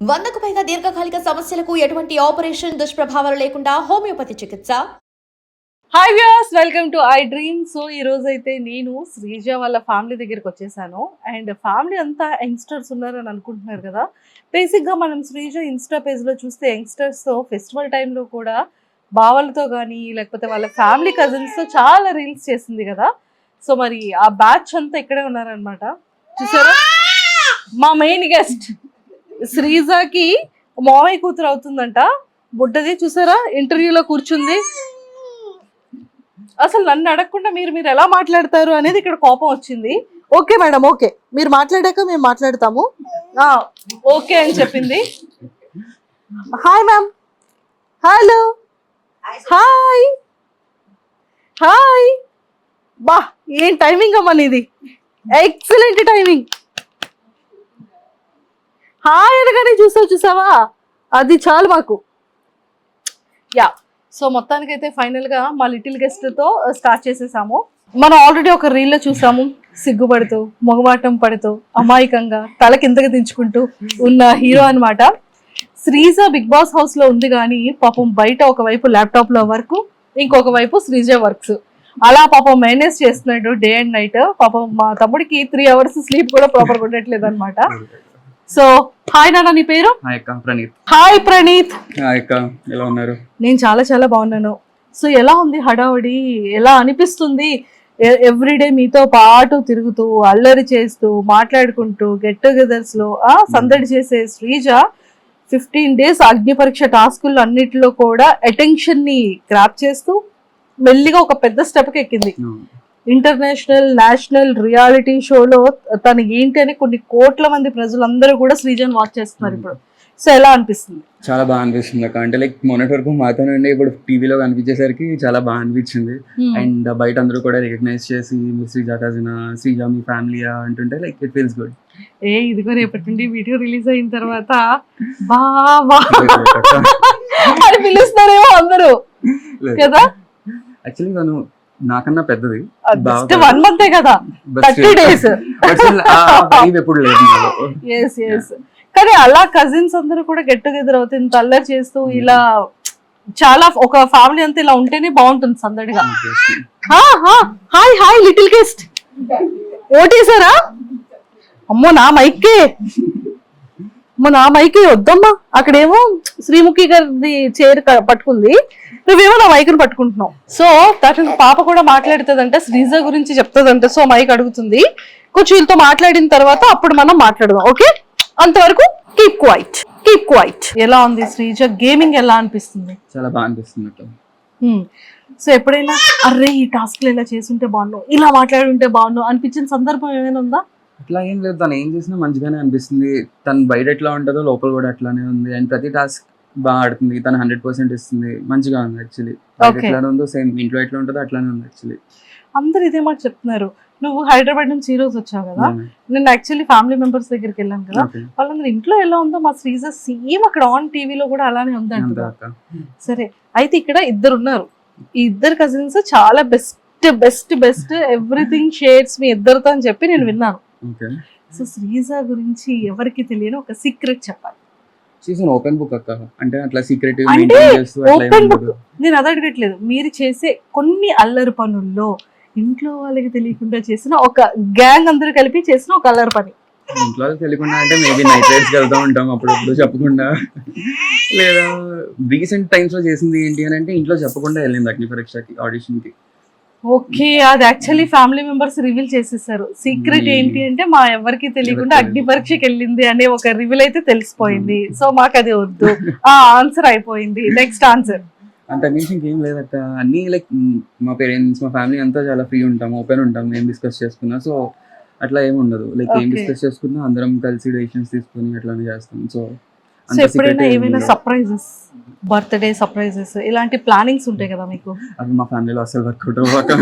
వందకు పైగా దీర్ఘకాలిక సమస్యలకు ఎటువంటి ఆపరేషన్ దుష్ప్రభావాలు లేకుండా హోమియోపతి చికిత్స. Hi views welcome to I dream so ఈ రోజు అయితే నేను శ్రీజ వాళ్ళ ఫ్యామిలీ దగ్గరికి వచ్చేసాను. అండ్ ఫ్యామిలీ అంతా యంగ్స్టర్స్ ఉన్నారని అనుకుంటున్నారు కదా. బేసిక్గా మనం శ్రీజ ఇన్స్టా పేజ్లో చూస్తే యంగ్స్టర్స్తో ఫెస్టివల్ టైంలో కూడా బావలతో కానీ లేకపోతే వాళ్ళ ఫ్యామిలీ కజిన్స్తో చాలా రీల్స్ చేసింది కదా. సో మరి ఆ బ్యాచ్ అంతా ఇక్కడే ఉన్నారనమాట చూసారా? మా మెయిన్ గెస్ట్ శ్రీజాకి మామయ్య కూతురు అవుతుందంట. బుడ్డది చూసారా? ఇంటర్వ్యూలో కూర్చుంది. అసలు నన్ను అడగకుండా మీరు మీరు ఎలా మాట్లాడతారు అనేది ఇక్కడ కోపం వచ్చింది. Okay madam okay. మీరు మాట్లాడాక మేము మాట్లాడతాము. ఓకే అని చెప్పింది. Hi ma'am. Hello. Hi. Hi. బా ఏం టైమింగ్ అమ్మా నీది? ఎక్సలెంట్ టైమింగ్ హాయ్ అనగానే చూసావు చూసావా? అది చాలు మాకు. యా సో మొత్తానికైతే ఫైనల్గా మా లిటిల్ గెస్ట్తో స్టార్ట్ చేసేసాము. మనం ఆల్రెడీ ఒక రీల్లో చూసాము సిగ్గుపడుతూ మొగమాటం పడుతూ అమాయకంగా తల కిందకి దించుకుంటూ ఉన్న హీరో అన్నమాట. శ్రీజ బిగ్ బాస్ హౌస్లో ఉంది కానీ పాపం బయట ఒకవైపు ల్యాప్టాప్లో వర్క్ ఇంకొక వైపు శ్రీజ వర్క్స్. అలా పాపం మేనేజ్ చేస్తున్నాడు డే అండ్ నైట్. పాపం మా తమ్ముడికి త్రీ అవర్స్ స్లీప్ కూడా ప్రాపర్ ఉండట్లేదు అనమాట సో హాయ్ నాన్న నీ పేరు? ప్రణీత్. హాయ్ ప్రణీత్. ఎలా ఉన్నారు? నేను చాలా చాలా బాగున్నాను. సో ఎలా ఉంది హడావుడి? ఎలా అనిపిస్తుంది? ఎవ్రీడే మీతో పాటు తిరుగుతూ అల్లరి చేస్తూ మాట్లాడుకుంటూ గెట్ టుగెదర్స్లో ఆ సందడి చేసే శ్రీజ ఫిఫ్టీన్ డేస్ అగ్ని పరీక్ష టాస్కుల్లో అన్నిటిలో కూడా అటెన్షన్ని గ్రాప్ చేస్తూ మెల్లిగా ఒక పెద్ద స్టెప్ ఎక్కింది. ఇంటర్నేషనల్ నేషనల్ రియాలిటీ షోలో తను ఏంటి అని కొన్ని కోట్ల మంది ప్రజలందరూ కూడా శ్రీజన్ వాచ్ చేస్తున్నారు ఇప్పుడు. సో ఎలా అనిపిస్తుంది? చాలా బాగా అనిపిస్తుంది అక్క. అంటే లైక్ మొన్నటి వరకు మాతోనే ఉండి ఇప్పుడు టీవీలో కనిపించేసరికి చాలా బాగా అనిపించింది. అండ్ బయట అందరూ కూడా రికగ్నైజ్ చేసి మీ శ్రీజా కజిన శ్రీజా మీ ఫ్యామిలీ అంటుంటే లైక్ ఇట్ ఫీల్స్ గుడ్. ఏ ఇదిగో రేపటి నుండి వీడియో రిలీజ్ అయిన తర్వాత బావా అని పిలుస్తారేమో అందరూ. కదా? యాక్చువల్లీ తను నాకన్నా పెద్దది. జస్ట్ వన్ మంతే కదా. థర్టీ డేస్ ఎప్పుడు లేదు కానీ అలా కజిన్స్ అందరూ కూడా గెట్ టుగెదర్ అవుతుంది ఇంత అల్లరి చేస్తూ ఇలా చాలా ఒక ఫ్యామిలీ అంతా ఇలా ఉంటేనే బాగుంటుంది సందడిగా. హాయ్ హాయ్ లిటిల్ గెస్ట్ ఓటేసారా అమ్మో నా మైకే అమ్మో నా మైకే వద్దమ్మా. అక్కడేమో శ్రీముఖి గారిది చైర్ పట్టుకుంది. నువ్వేమో నా మైక్ని పట్టుకుంటున్నావు. సో దట్ పాప కూడా మాట్లాడుతుందంట శ్రీజ గురించి చెప్తుందంట. సో మైక్ అడుగుతుంది. కొంచెం వీళ్ళతో మాట్లాడిన తర్వాత అప్పుడు మనం మాట్లాడదాం ఓకే? అంతవరకు కీప్ క్వైట్ కీప్ క్వైట్ ఎలా ఉంది శ్రీజ? గేమింగ్ ఎలా అనిపిస్తుంది? చాలా బాగా అనిపిస్తుంది సో ఎప్పుడైనా అర్రే ఈ టాస్క్లు ఇలా చేసుంటే బాగున్నావు ఇలా మాట్లాడి ఉంటే బాగున్నావు అనిపించిన సందర్భం ఏమైనా ఉందా? అట్లా ఏం లేదు. తను ఏం చేసినా మంచిగానే అనిపిస్తుంది. తను బయట ఎట్లా ఉంటుందో లోపల కూడా అట్లానే ఉంది. అండ్ ప్రతి టాస్క్ బాగా ఆడుతుంది. తను హండ్రెడ్ పర్సెంట్ ఇస్తుంది. మంచిగా ఉంది యాక్చువల్లీ. Okay. ఎట్లా ఉందో సేమ్ ఇంట్లో ఎట్లా ఉంటుందో అట్లానే ఉంది యాక్చువల్లీ. అందరు ఇదే మాట చెప్తున్నారు. నువ్వు హైదరాబాద్ నుంచి ఈ రోజు వచ్చావు కదా? నేను యాక్చువల్లీ ఫ్యామిలీ మెంబర్స్ దగ్గరికి వెళ్ళాను కదా? వాళ్ళందరూ ఇంట్లో ఎలా ఉందో మా శ్రీజ సేమ్ అక్కడ ఆన్ టీవీలో కూడా అలానే ఉంది అంతే అంటున్నారు అక్క సరే. అయితే ఇక్కడ ఇద్దరు ఉన్నారు. ఈ ఇద్దరు కజిన్స్ చాలా best best best. Everything shares మీ ఇద్దరితో అని చెప్పి నేను విన్నాను. సో శ్రీజ గురించి ఎవరికి తెలియని ఒక సీక్రెట్ చెప్పాలి. సీజన్ ఓపెన్ బుక్ అక్క. అంటే అట్లా సీక్రెట్ ఓపెన్ బుక్ నేను అది అడగట్లేదు. మీరు చేసే కొన్ని అల్లరి పనుల్లో ఇంట్లో వాళ్ళకి తెలియకుండా చేసిన ఒక గ్యాంగ్ అందరూ కలిపి చేసిన ఒక అల్లరి పని. ఇంట్లో వాళ్ళకి తెలియకుండా అంటే మేబీ నైట్ రైడ్స్ వెళ్తూ ఉంటాం అప్పుడప్పుడు చెప్పకుండా. లేదా రీసెంట్ టైమ్స్లో చేసింది ఏంటి అని అంటే ఇంట్లో చెప్పకుండా వెళ్ళింది అగ్ని పరీక్షకి ఆడిషన్కి. ఓకే అది యాక్చువల్లీ ఫ్యామిలీ మెంబర్స్ రివీల్ చేసేసారు. Secret Hmm. ఏంటి అంటే మా ఎవరికి తెలియకుండా అగ్ని పరీక్షకి వెళ్ళింది అనే ఒక రివీల్ అయితే తెలిసిపోయింది. సో మాకు అది వద్దు. ఆ ఆన్సర్ అయిపోయింది. నెక్స్ట్ ఆన్సర్ అంత మించి ఇంకేం లేదక్క అన్ని లైక్ మా పేరెంట్స్ మా ఫ్యామిలీ అంతా చాలా ఫ్రీ ఉంటాం ఓపెన్ ఉంటాం ఏం డిస్కస్ చేసుకున్నా. సో అట్లా ఏమి ఉండదు. లైక్ ఏం. డిస్కస్ చేసుకున్నా అందరం కలిసి డెసిషన్స్ తీసుకుని అట్లానే చేస్తాం. సో సో ఎప్పుడైనా ఏమైనా సర్ప్రైజెస్ బర్త్డే సర్ప్రైజెస్ ఇలాంటి ప్లానింగ్స్ ఉంటాయి కదా మీకు? అవి మా ఫ్యామిలీలో అసలు వర్కౌట్ అవ్వక.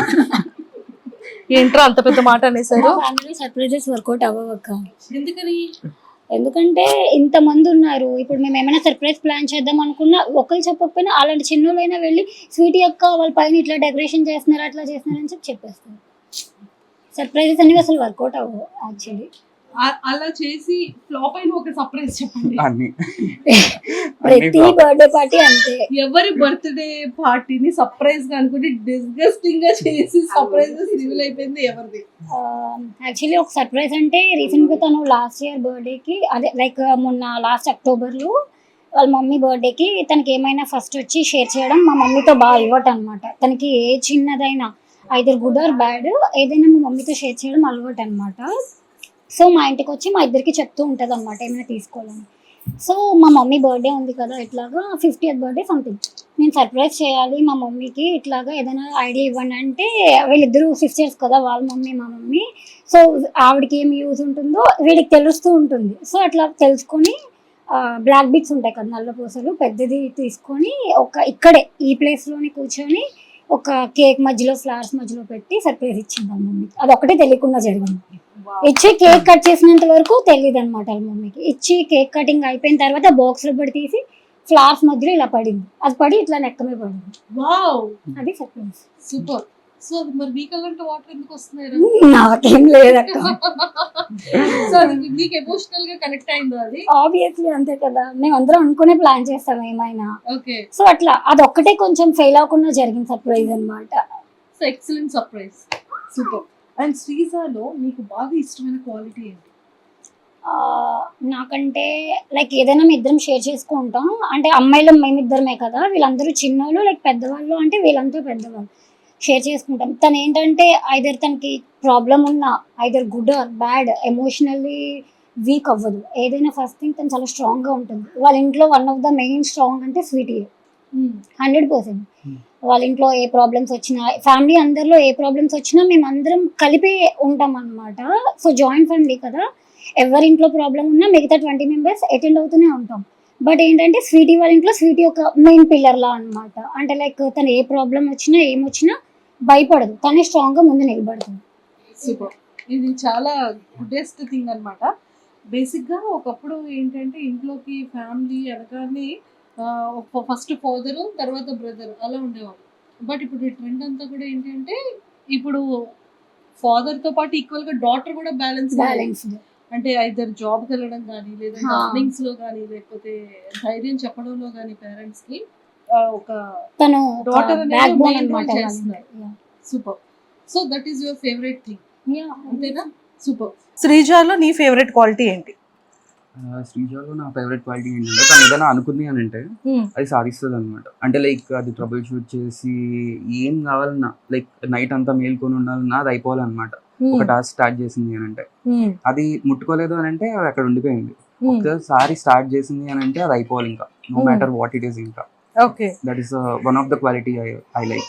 ఏంట్రా అంత పెద్ద మాట అనేసారు ఫ్యామిలీ సర్ప్రైజెస్ వర్కౌట్ అవ్వవక్క. ఎందుకని? ఎందుకంటే ఇంత మంది ఉన్నారు. ఇప్పుడు మేము ఏమైనా సర్ప్రైజ్ ప్లాన్ చేద్దాం అనుకున్నా ఒకరు చెప్పకపోయినా అలాంటి చిన్నోళ్ళైనా వెళ్ళి స్వీట్ యొక్క వాళ్ళ పైన ఇట్లా డెకరేషన్ చేస్తున్నారు అట్లా చేస్తున్నారు అని చెప్పి చెప్పేస్తారు. సర్ప్రైజెస్ అనేవి అసలు వర్కౌట్ అవ్వవు యాక్చువల్లీ అలా చేసి ఫ్లాప్ అయిన ఒక సర్ప్రైజ్ చెప్పండి. అన్ని. ప్రతి బర్త్డే పార్టీ అంతే. ఎవరి బర్త్డే పార్టీని సర్ప్రైజ్గా అనుకుంటే డిస్గస్టింగ్గా చేసి సర్ప్రైజెస్ రివీల్ అయిపోయింది ఎవరిది? యాక్చువల్లీ ఒక సర్ప్రైజ్ అంటే రీసెంట్గా తను లాస్ట్ ఇయర్ బర్త్డే కి అదే లైక్ మొన్న లాస్ట్ అక్టోబర్లో వాళ్ళ మమ్మీ బర్త్డే కి తనకి ఏమైనా ఫస్ట్ వచ్చి షేర్ చేయడం మా మమ్మీతో బాగా అలవాటు అనమాట తనకి ఏ చిన్నదైనా ఐదర్ గుడ్ ఆర్ బ్యాడ్ ఏదైనా మా మమ్మీతో షేర్ చేయడం అలవాటు అనమాట సో మా ఇంటికి వచ్చి మా ఇద్దరికి చెప్తూ ఉంటుంది అనమాట ఏమైనా తీసుకోవాలని. సో మా మమ్మీ బర్త్డే ఉంది కదా ఇట్లాగా ఫిఫ్టీ బర్త్డే సంథింగ్. నేను సర్ప్రైజ్ చేయాలి మా మమ్మీకి ఇట్లాగా ఏదైనా ఐడియా ఇవ్వండి అంటే వీళ్ళిద్దరూ సిస్టర్స్ కదా వాళ్ళ మమ్మీ మా మమ్మీ. సో ఆవిడకి ఏమి యూజ్ ఉంటుందో వీడికి తెలుస్తూ ఉంటుంది. సో అట్లా తెలుసుకొని బ్లాక్ బీట్స్ ఉంటాయి కదా నల్ల పూసలు పెద్దది తీసుకొని ఒక ఇక్కడే ఈ ప్లేస్లోనే కూర్చొని ఒక కేక్ మధ్యలో ఫ్లవర్స్ మధ్యలో పెట్టి సర్ప్రైజ్ ఇచ్చింది మా మమ్మీకి. అది ఒకటే తెలియకుండా జరిగింది. ఇచ్చి కేక్ కట్ చేసినంత వరకు తెలియదు అనమాట మమ్మీకి ఇచ్చి కేక్ కటింగ్ అయిపోయిన తర్వాత బాక్స్లో పడి తీసి ఫ్లవర్స్ మధ్యలో ఇలా పడింది. అది పడి ఇట్లా నెక్కమే పడింది. వావ్ అది సర్ప్రైజ్ సూపర్ సో అది మరి మీ కలర్ వాటర్ ఎందుకు వస్తున్నాయి నాకేం లేదక్క. సో అది మీకు ఎమోషనల్గా కనెక్ట్ అయిందో అది? ఆబ్వియస్లీ అంతే కదా. మేము అందరం అనుకునే ప్లాన్ చేస్తాం ఏమైనా. ఓకే సో అట్లా అది ఒక్కటే కొంచెం ఫెయిల్ అవ్వకుండా జరిగింది సర్ప్రైజ్ అన్నమాట. So excellent surprise super and శ్రీజాలో మీకు బాగా ఇష్టమైన క్వాలిటీ ఏంటి? నాకంటే లైక్ ఏదైనా మేము ఇద్దరం షేర్ చేసుకుంటాం. అంటే అమ్మాయిలు మేమిద్దరమే కదా వీళ్ళందరూ చిన్నోళ్ళు లైక్ పెద్దవాళ్ళు అంటే వీళ్ళంతా పెద్దవాళ్ళు షేర్ చేసుకుంటాం. తను ఏంటంటే ఐదర్ తనకి ప్రాబ్లం ఉన్నా either good or bad emotionally weak అవ్వదు. ఏదైనా ఫస్ట్ థింగ్ తను చాలా స్ట్రాంగ్గా ఉంటుంది. వాళ్ళ ఇంట్లో one of the main strong అంటే స్వీటీ హండ్రెడ్ పర్సెంట్. Hmm. వాళ్ళ ఇంట్లో ఏ ప్రాబ్లమ్స్ వచ్చినా ఫ్యామిలీ అందరిలో ఏ ప్రాబ్లమ్స్ వచ్చినా మేము అందరం కలిపి ఉంటాం అనమాట సో జాయింట్ ఫ్యామిలీ కదా. ఎవరి ఇంట్లో ప్రాబ్లం ఉన్నా మిగతా ట్వంటీ మెంబర్స్ అటెండ్ అవుతూనే ఉంటాం. బట్ ఏంటంటే స్వీటీ వాళ్ళ ఇంట్లో స్వీటీ ఒక మెయిన్ పిల్లర్ లా అనమాట అంటే లైక్ తను ఏ ప్రాబ్లం వచ్చినా ఏమొచ్చినా భయపడదు. తనే స్ట్రాంగ్గా ముందు నిలబడుతుంది. సూపర్. ఇది చాలా గుడ్డెస్ట్ థింగ్ అనమాట బేసిక్గా ఒకప్పుడు ఏంటంటే ఇంట్లోకి ఫ్యామిలీ అనగానే ఫస్ట్ ఫాదరు తర్వాత బ్రదర్ అలా ఉండేవాళ్ళు. బట్ ఇప్పుడు ఈ ట్రెండ్ అంతా కూడా ఏంటంటే ఇప్పుడు father తో పాటు ఈక్వల్గా డాటర్ కూడా బ్యాలెన్స్ బ్యాలెన్స్ అంటే ఐదర్ జాబ్కి వెళ్ళడం కానీ లేదంటే హా. earnings లో కానీ లేకపోతే ధైర్యం చెప్పడంలో కానీ పేరెంట్స్కి ఒక తను చేస్తున్నారు. Super so that is your favourite thing అంతేనా? సూపర్ శ్రీజాలో నీ ఫేవరెట్ క్వాలిటీ ఏంటి? శ్రీజాలో నా ఫేవరెట్ క్వాలిటీ ఏంటంటే తను ఏదైనా అనుకుంది అని అంటే అది సాధిస్తుంది అనమాట అంటే లైక్ అది ట్రబుల్ షూట్ చేసి ఏం కావాలన్నా లైక్ నైట్ అంతా మేల్కొని ఉండాలన్నా అది అయిపోవాలన్నమాట. ఒక టాస్క్ స్టార్ట్ చేసింది అని అంటే. అది ముట్టుకోలేదు అని అంటే అది అక్కడ ఉండిపోయింది. ఒకసారి స్టార్ట్ చేసింది అని అంటే అది అయిపోవాలి ఇంకా. No. Matter what it is ఇంకా. Okay that is one of the quality I I like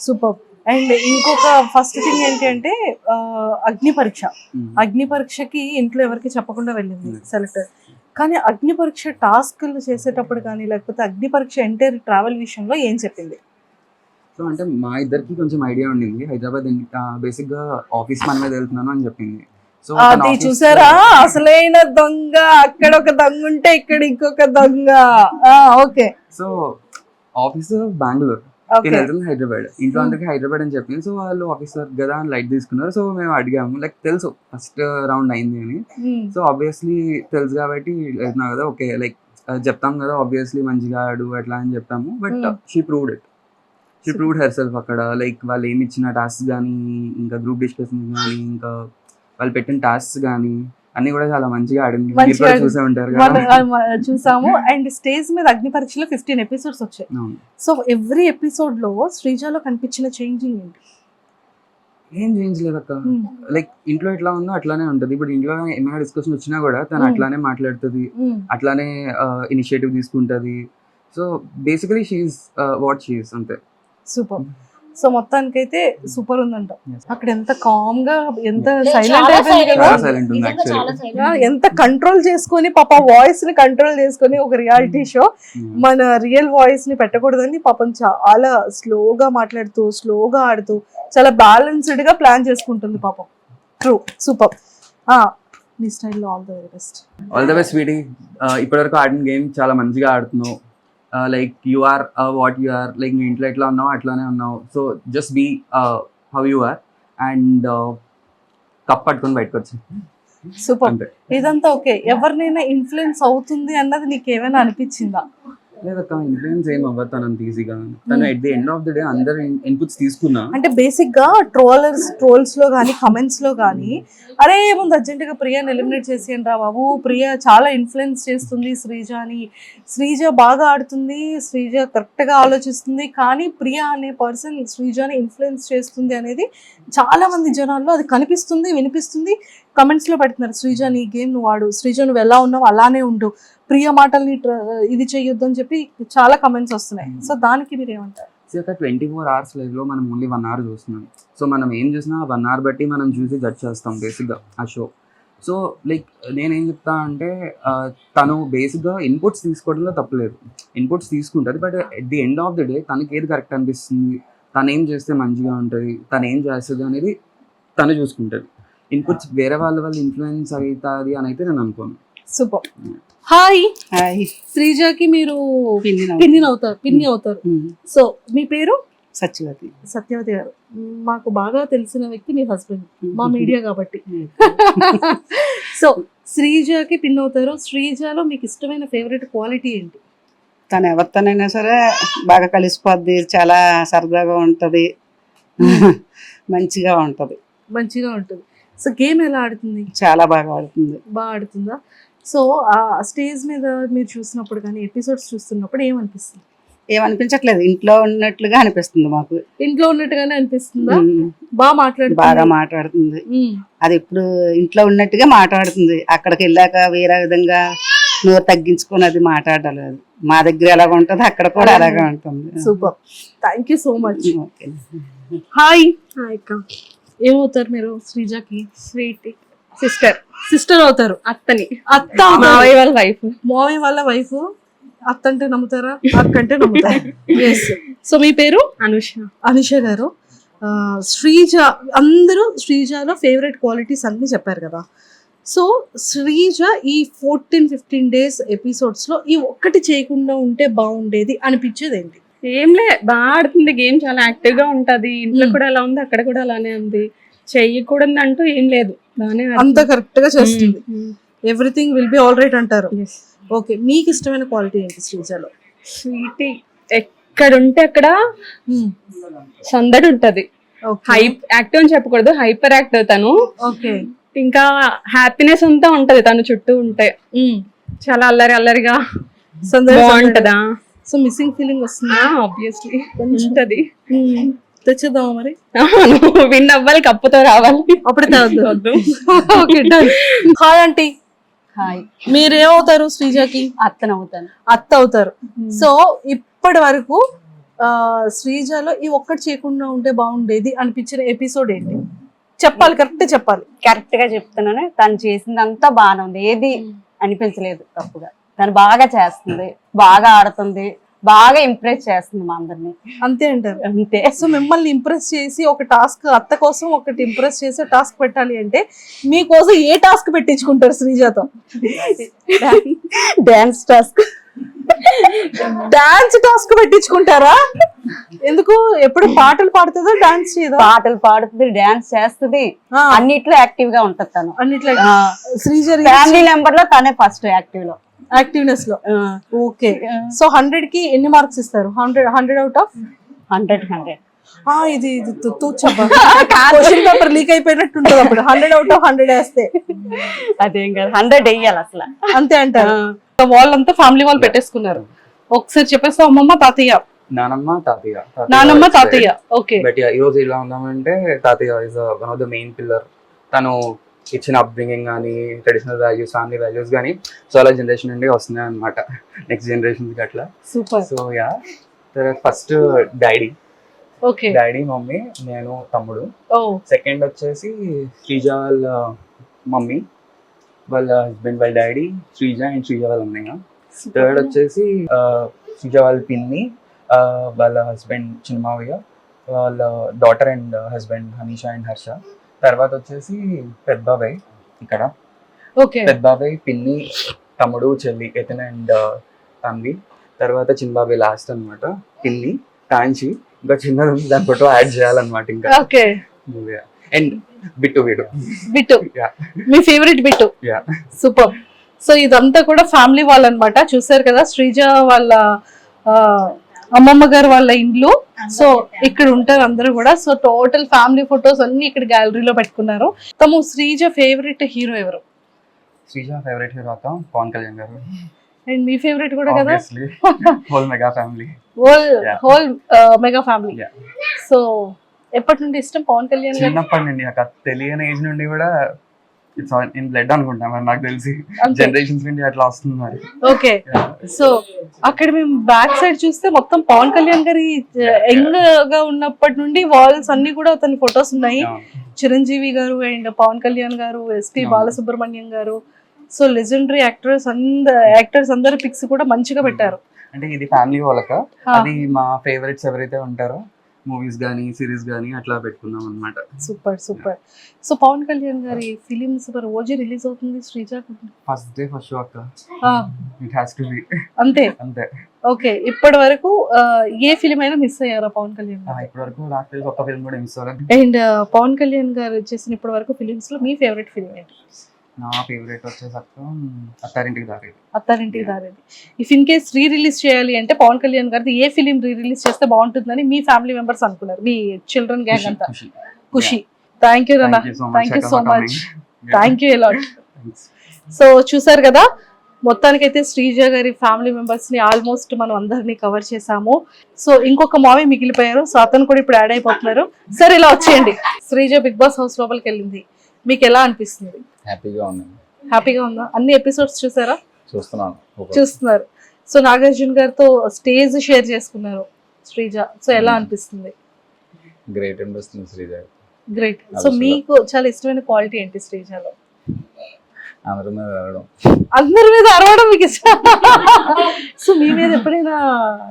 super and ఇంకొక ఫస్ట్ థింగ్ ఏంటి అంటే అగ్ని పరీక్ష. అగ్ని పరీక్షకి ఇంట్లో ఎవరికి చెప్పకుండా వెళ్ళింది. సెలెక్టర్. కానీ అగ్ని పరీక్ష టాస్క్లు చేసేటప్పుడు కానీ లేకపోతే అగ్ని పరీక్ష ఎంటైర్ ట్రావెల్ విషయంలో ఏం చెప్పింది? సో అంటే మా ఇద్దరికి కొంచెం ఐడియా ఉండింది. హైదరాబాద్ బేసిక్గా ఆఫీస్ మన మీద వెళ్తున్నాను అని చెప్పింది. సో అది చూసారా? అసలైన దొంగ. అక్కడ ఒక దొంగ ఉంటే ఇక్కడ ఇంకొక దొంగ. ఓకే. So office Bengaluru. నేను ఓకే వెళ్తుంది హైదరాబాద్. ఇంట్లో Hmm. అందరికి హైదరాబాద్ అని చెప్పింది సో వాళ్ళు ఆఫీసర్ కదా అని లైట్ తీసుకున్నారు. సో మేము అడిగాము. లైక్ తెలుసు. ఫస్ట్ రౌండ్ అయింది అని. సో ఆబ్వియస్లీ తెలుసు కాబట్టి వెళ్తున్నావు కదా ఓకే. లైక్ చెప్తాం కదా ఆబ్వియస్లీ మంచిగా ఆడు అట్లా అని చెప్తాము but Hmm. She proved it. She proved herself అక్కడ. లైక్ వాళ్ళు ఏమి ఇచ్చిన టాస్క్ కానీ ఇంకా గ్రూప్ డిస్కషన్ కానీ ఇంకా వాళ్ళు పెట్టిన టాస్క్ కానీ అన్ని కూడా చాలా మంచిగా ఆడింది. చూసే ఉంటారు చూసాము. అండ్ స్టేజ్ మీద అగ్ని పరీక్షలో ఫిఫ్టీన్ ఎపిసోడ్స్ వచ్చాయి. సో ఎవ్రీ ఎపిసోడ్లో శ్రీజాలో కనిపించిన చేంజింగ్ ఏంటి? ఏం చేంజ్ లేదు అక్క. లైక్ ఇంట్లో ఎట్లా ఉందో అట్లానే ఉంటది. ఇప్పుడు ఇంట్లో ఏమైనా డిస్కషన్ వచ్చినా కూడా తను Hmm. అట్లానే మాట్లాడుతుంది. అట్లానే ఇనిషియేటివ్ తీసుకుంటది. So basically she's what she's అంతే. సూపర్ సో మొత్తానికైతే సూపర్ ఉందంట. అక్కడ ఎంత కామ్గా ఎంత సైలెంట్ అయిపోయింది. ఎంత కంట్రోల్ చేసుకొని పాప వాయిస్ని కంట్రోల్ చేసుకొని ఒక రియాలిటీ షో మన రియల్ వాయిస్ని పెట్టకూడదని పాపం చాలా స్లోగా మాట్లాడుతూ స్లోగా ఆడుతూ చాలా బ్యాలెన్స్డ్గా ప్లాన్ చేసుకుంటుంది పాపం. ట్రూ సూపర్ నీ స్టైల్లో all the very best all the best sweetie ఇప్పటివరకు ఆడిన గేమ్ చాలా మంచిగా ఆడుతున్నావు. Like you are what you are like మీ ఇంట్లో ఎట్లా ఉన్నావు అట్లానే ఉన్నావు. So just be how you are and cup పట్టుకొని బయటకు వచ్చి సూపర్ ఇదంతా ఓకే. ఎవరినైనా ఇన్ఫ్లుయెన్స్ అవుతుంది అన్నది నీకు ఏమైనా అనిపించిందా? లేదక్క ఇన్ఫ్లుయెన్స్ ఏం అవ్వతాను అంత ఈజీగా తను at the end of the day అందరు ఇన్పుట్స్ తీసుకున్నా. అంటే బేసిక్గా ట్రోలర్స్ ట్రోల్స్లో కానీ కమెంట్స్లో కానీ అరే ఏముంది అర్జెంట్గా ప్రియాని ఎలిమినేట్ చేసేయండి రా బాబు. ప్రియ చాలా ఇన్ఫ్లుయెన్స్ చేస్తుంది శ్రీజాని. శ్రీజ బాగా ఆడుతుంది శ్రీజ కరెక్ట్గా ఆలోచిస్తుంది కానీ ప్రియ అనే పర్సన్ శ్రీజాని ఇన్ఫ్లుయెన్స్ చేస్తుంది అనేది చాలా మంది జనాల్లో అది కనిపిస్తుంది వినిపిస్తుంది. కమెంట్స్లో పెడుతున్నారు శ్రీజ నీ గేమ్ నువ్వు ఆడు శ్రీజ నువ్వు ఎలా ఉన్నావు? అలానే ఉండు. ప్రియ మాటల్ని ఇది చెయ్యొద్దు అని చెప్పి చాలా కమెంట్స్ వస్తున్నాయి. సో దానికి మీరు ఏమంటారు? ఒక ట్వంటీ ఫోర్ అవర్స్ లైవ్లో మనం ఓన్లీ వన్ అవర్ చూస్తున్నాం. సో మనం ఏం చూసినా వన్ అవర్ బట్టి మనం చూసి జడ్జ్ చేస్తాం బేసిక్గా ఆ షో సో లైక్ నేనేం చెప్తా అంటే తను బేసిక్గా ఇన్పుట్స్ తీసుకోవడంలో తప్పలేదు. ఇన్పుట్స్ తీసుకుంటుంది but at the end of the day తనకి ఏది కరెక్ట్ అనిపిస్తుంది తను ఏం చేస్తే మంచిగా ఉంటుంది తను ఏం చేస్తుంది అనేది తను చూసుకుంటుంది. ఇన్పుట్స్ వేరే వాళ్ళ వల్ల ఇన్ఫ్లుయెన్స్ అవుతుంది అని అయితే నేను అనుకోను. సూపర్. హాయ్. హాయ్. శ్రీజాకి మీరు పిన్ని. పిన్ని అవుతారు పిన్ని అవుతారు. ఉమ్, సో మీ పేరు? సత్యవతి. సత్యవతి గారు. మాకు బాగా తెలిసిన వ్యక్తి మీ హస్బెండ్ మా మీడియా కాబట్టి. సో శ్రీజాకి పిన్ అవుతారు. శ్రీజాలో మీకు ఇష్టమైన ఫేవరెట్ క్వాలిటీ ఏంటి? తను ఎవరితోనైనా సరే బాగా కలిసిపోద్ది చాలా సరదాగా ఉంటది. మంచిగా ఉంటది. మంచిగా ఉంటుంది. సో గేమ్ ఎలా ఆడుతుంది? చాలా బాగా ఆడుతుంది. బాగా ఆడుతుందా? సో ఆ స్టేజ్ మీద మీరు చూసినప్పుడు కానీ ఎపిసోడ్స్ చూస్తున్నప్పుడు ఏమనిపిస్తుంది? ఏమనిపించట్లేదు. ఇంట్లో ఉన్నట్లుగా అనిపిస్తుంది మాకు. ఇంట్లో ఉన్నట్టుగానే అనిపిస్తుందా? బాగా మాట్లాడుతుంది. బాగా మాట్లాడుతుంది. అది ఇప్పుడు ఇంట్లో ఉన్నట్టుగా మాట్లాడుతుంది. అక్కడికి వెళ్ళాక వేరే విధంగా నోరు తగ్గించుకొని అది మాట్లాడలేదు మా దగ్గర ఎలాగ ఉంటుంది అక్కడ కూడా అలాగే ఉంటుంది. Super. Thank you so much okay. Hi hi అక్క. ఏమవుతారు మీరు శ్రీజాకి? స్వీట్. సిస్టర్. సిస్టర్ అవుతారు. అత్తని. అత్త మావయ్య వాళ్ళ వైఫ్. మావయ్య వాళ్ళ వైఫ్. అత్త అంటే నమ్ముతారా? అక్క అంటే నమ్ముతారా. ఎస్ సో మీ పేరు? అనుష. అనుష గారు. శ్రీజ అందరూ శ్రీజాలో ఫేవరెట్ క్వాలిటీస్ అన్ని చెప్పారు కదా. సో శ్రీజ ఈ ఫోర్టీన్ ఫిఫ్టీన్ డేస్ ఎపిసోడ్స్లో ఈ ఒక్కటి చేయకుండా ఉంటే బాగుండేది అనిపించేది ఏంటి? ఏంలే బాగా ఆడుతుంది. గేమ్ చాలా యాక్టివ్గా ఉంటది. ఇంట్లో. కూడా అలా ఉంది అక్కడ కూడా అలానే ఉంది. చెయ్యకూడదు అంటూ ఏం లేదు. బాగానే అంత కరెక్ట్గా చేస్తుంది. Everything will be all right అంటారు. ఓకే మీకు ఇష్టమైన క్వాలిటీ ఏంటి శ్రీజాలో? స్వీట్ ఎక్కడ ఉంటే అక్కడ సందడి ఉంటది. హైప్ యాక్టివ్ అని చెప్పకూడదు. హైపర్ యాక్టివ్ తను. ఓకే ఇంకా హ్యాపీనెస్ అంతా ఉంటది తను చుట్టూ ఉంటే. చాలా అల్లరి అల్లరిగా. బాగుంటదా? సో మిస్సింగ్ ఫీలింగ్ వస్తుంది. ఆబ్వియస్లీ ఉంటది. తెచ్చేద్దామా మరి? విన్ అవ్వాలి కప్పుతో రావాలి. అప్పుడే తాగద్దు okay done hi aunty hi మీరేమవుతారు శ్రీజాకి? అత్తనవుతాను. అత్త అవుతారు సో ఇప్పటి వరకు శ్రీజాలో ఈ ఒక్కటి చేయకుండా ఉంటే బాగుండేది అనిపించిన ఎపిసోడ్ ఏంటి? చెప్పాలి కరెక్ట్ చెప్పాలి. కరెక్ట్గా చెప్తున్నాను. తను చేసిందంతా బాగానే ఉంది. ఏది అనిపించలేదు తప్పుగా. తను బాగా చేస్తుంది బాగా ఆడుతుంది. బాగా ఇంప్రెస్ చేస్తుంది మా అందరిని. అంతే అంటారు. అంతే. సో మిమ్మల్ని ఇంప్రెస్ చేసి ఒక టాస్క్ అత్త కోసం ఒకటి ఇంప్రెస్ చేసి టాస్క్ పెట్టాలి అంటే మీకోసం ఏ టాస్క్ పెట్టించుకుంటారు శ్రీజాతో? Dance task. డాన్స్ టాస్క్ పెట్టించుకుంటారా? ఎందుకు? ఎప్పుడు పాటలు పాడుతుందో డాన్స్ చేయదా? పాటలు పాడుతుంది డాన్స్ చేస్తుంది. అన్నిట్లో యాక్టివ్గా ఉంటది తను. అన్నిట్లో శ్రీజ ఫ్యామిలీ నెంబర్లో తనే ఫస్ట్ యాక్టివ్లో యాక్టివ్నెస్లో. ఓకే. సో హండ్రెడ్కి ఎన్ని మార్క్స్ ఇస్తారు? Hundred hundred out of? Hundred hundred. ఆ ఇది ఇది క్వశ్చన్ పేపర్ లీక్ అయిపోయినట్టు ఉంటుంది అప్పుడు. హండ్రెడ్ అవుట్ ఆఫ్ హండ్రెడ్ వేస్తే. అదేం కాదు. హండ్రెడ్ వేయాలి అసలు. అంతే అంటారు. వాళ్ళంతా ఫ్యామిలీ వాళ్ళు పెట్టేసుకున్నారు. ఒకసారి చెప్పేస్తా అమ్మమ్మ తాతయ్య? నానమ్మ తాతయ్య. నానమ్మ తాతయ్య. ఓకే. బట్ ఈ రోజు ఇలా ఉన్నామంటే తాతయ్య is one of the main pillar తను ఇచ్చిన అప్బ్రింగింగ్ కానీ ట్రెడిషనల్ వాల్యూస్ ఫ్యామిలీ వాల్యూస్ కానీ సో అలా జనరేషన్ నుండి వస్తున్నాయి అనమాట నెక్స్ట్ జనరేషన్ అట్లా. సూపర్ సో యా తర్వాత first daddy okay daddy mummy నేను తమ్ముడు. సెకండ్ వచ్చేసి శ్రీజ వాళ్ళ మమ్మీ వాళ్ళ హస్బెండ్ వాళ్ళ డాడీ శ్రీజ అండ్ శ్రీజ వాళ్ళ అన్నయ్య. థర్డ్ వచ్చేసి శ్రీజ వాళ్ళ పిన్ని వాళ్ళ హస్బెండ్ చిన్నమావయ్య వాళ్ళ daughter and husband Hanisha and Harsha తర్వాత వచ్చేసి పెద్ద బాబాయ్ ఇక్కడ. ఓకే. పెద్ద బాబాయ్ పిన్ని తమ్ముడు చెల్లి ఎతన్ అండ్ ఫ్యామిలీ తర్వాత చిన్న బాబాయ్ లాస్ట్ అన్నమాట. పిన్ని కాంచి. ఇంకా చిన్నది దాని ఫోటో యాడ్ చేయాలన్నమాట ఇంకా. ఓకే. అండ్ బిట్టు వీడు. బిట్టు. యా మీ favourite Bittu. Yeah super so ఇదంతా కూడా ఫ్యామిలీ వాళ్ళు అనమాట చూసారు కదా శ్రీజ వాళ్ళ అమ్మమ్మ గారు వాళ్ళ ఇండ్లు. సో ఇక్కడ ఉంటారు అందరూ కూడా. సో టోటల్ ఫ్యామిలీ ఫొటోస్ అన్ని ఇక్కడ గ్యాలరీలో పెట్టుకున్నారు. తము శ్రీజ ఫేవరెట్ హీరో ఎవరు? Sreeja favourite hero Pawan Kalyan garu. And me favourite కూడా కదా? Whole mega family whole. Whole mega family. So ఎప్పటి నుండి ఇష్టం పవన్ కళ్యాణ్ గారు చిన్నప్పటి నుండి అక్క తెలియని ఏజ్ నుండి కూడా ఇట్స్ ఇన్ బ్లడ్ అనుకుంటా మరి నాకు తెలిసి. జనరేషన్స్ నుండి అట్లా వస్తుంది మరి. ఓకే సో అక్కడ మేము బ్యాక్ సైడ్ చూస్తే మొత్తం పవన్ కళ్యాణ్ గారి యంగ్గా ఉన్నప్పటి నుండి వాల్స్ అన్ని కూడా అతని ఫొటోస్ ఉన్నాయి. చిరంజీవి గారు and Pawan Kalyan garu SP. Balasubrahmanyam garu. So legendary actors అంద యాక్టర్స్ అందరి పిక్స్ కూడా మంచిగా పెట్టారు. అంటే ఇది ఫ్యామిలీ వాళ్ళక? ఆ. అది మా ఫేవరెట్స్ ఎవరైతే ఉంటారో? మూవీస్ గానీ సిరీస్ గానీ అట్లా పెట్టుకున్నాం అనమాట super super. So Pawan Kalyan గారి ఫిలిమ్స్ మరి ఓజీ రిలీజ్ అవుతుంది Sreeja? First day first show అక్క. ఇట్ హ్యాస్ టు బి అంతే? అంతే. ఓకే ఇప్పటి వరకు ఏ ఫిలిం అయినా మిస్ అయ్యారా పవన్ కళ్యాణ్ గారు? ఇప్పటి వరకు నాకు తెలిసి ఒక్క ఫిల్మ్ కూడా మిస్ అవ్వలేదు. అండ్ పవన్ కళ్యాణ్ గారు చేసిన ఇప్పటి వరకు ఫిలిమ్స్లో మీ ఫేవరెట్ ఫిలిం ఏంటి? నా ఫేవరెట్ వచ్చేసి అక్క Attarintiki Daari Attarintiki Daredi. If in case re release చేయాలి అంటే పవన్ కళ్యాణ్ గారిది ఏ ఫిలిం రీ రిలీజ్ చేస్తే బాగుంటుందని మీ ఫ్యామిలీ మెంబర్స్ అనుకున్నారు. మీ చిల్డ్రన్ గ్యాంగ్ అంతా. ఖుషి thank you రన్నా thank you so much thank you a lot so చూసారు కదా మొత్తానికైతే శ్రీజ గారి ఫ్యామిలీ మెంబర్స్ని ఆల్మోస్ట్ మనం అందరినీ కవర్ చేసాము సో ఇంకొక మావి మిగిలిపోయారు. సో అతను కూడా ఇప్పుడు యాడ్ అయిపోతున్నారు. సరే ఇలా వచ్చేయండి. శ్రీజ బిగ్ బాస్ హౌస్ లోపలికి వెళ్ళింది. మీకు ఎలా అనిపిస్తుంది? హ్యాపీగా ఉన్నాను. హ్యాపీగా ఉందా? అన్ని ఎపిసోడ్స్ చూసారా? చూస్తున్నాను. చూస్తున్నారు. సో నాగార్జున గారితో స్టేజ్ షేర్ చేసుకున్నారు శ్రీజ. సో ఎలా అనిపిస్తుంది? గ్రేట్ అనిపిస్తుంది శ్రీజ. గ్రేట్ సో మీకు చాలా ఇష్టమైన క్వాలిటీ ఏంటి శ్రీజలో? అందరి మీద వెళ్ళడం అందరి మీద అరవడం మీకు ఇష్టం. సో మీ మీద ఎప్పుడైనా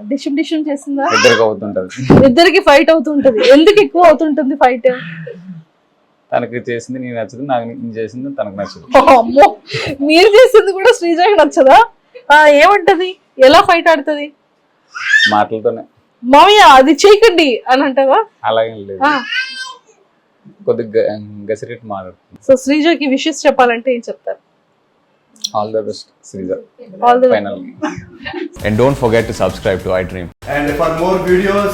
డిషం డిషం చేసిందా? ఇద్దరికి అవుతుంటది. ఇద్దరికి ఫైట్ అవుతుంటది. ఎందుకు ఎక్కువ అవుతుంటుంది ఫైట్? తనకి చేసింది నేను నచ్చదు నాకు నేను చేసింది తనకు నచ్చదు. అమ్మో! మీరు చేసింది కూడా శ్రీజకి నచ్చదా? ఆ, ఏమంటది? ఎలా ఫైట్ ఆడుతుంది? మాటలతోనే. మామయ్య అది చేయకండి అని అంటదా అలాగే లేదు. కొద్దిగా గసిరెట్ మాట్లాడుతుంది. సో శ్రీజకి విషెస్ చెప్పాలంటే ఏం చెప్తారు? All the best Sreeja. All the final And don't forget to subscribe to iDream. And for more videos,